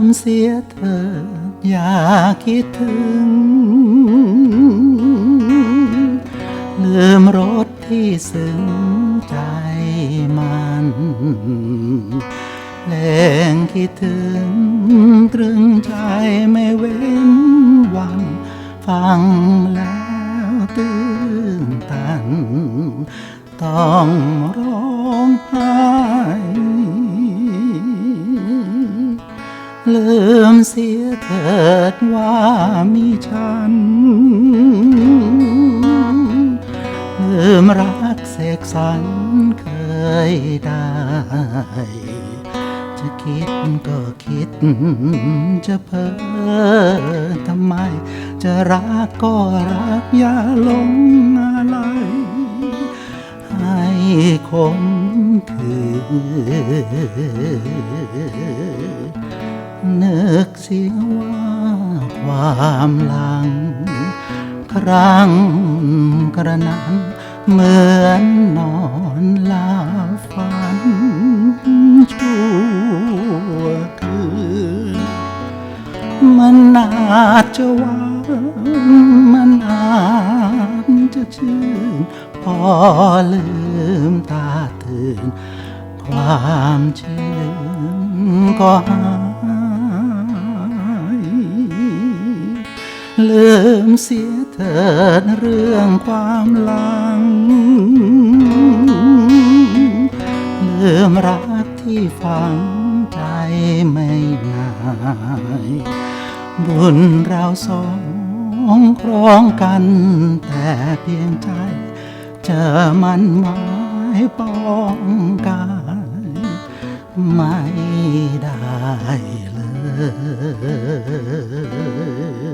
มเสียเธออย่าคิดถึง ลืมรถที่ซึ้งใจมันแรงคิดถึงตรึงใจไม่เว้นวัน ฟังแล้วตื้นตัน ต้องรอ ลืมเสียเถิดว่ามีฉัน ลืมรักเสกสรรเคยได้ จะคิดก็คิด จะเพ้อทำไม จะรักก็รักอย่าหลงอะไร ให้คมคืน นึกเสียว่าความหลัง ครั้งกระนั้นเหมือนนอนหลับฝันชั่วคืนมันอาจจะหวานมันอาจจะชื่น พอลืมตาตื่น ความชื่นก็หา ลืมเสียเถิดเรื่องความหลัง ลืมรักที่ฝังใจไม่นายบุญเราสองครองกัน แต่เพียงใจ เจอมันหมายป้องกายไม่ได้เลย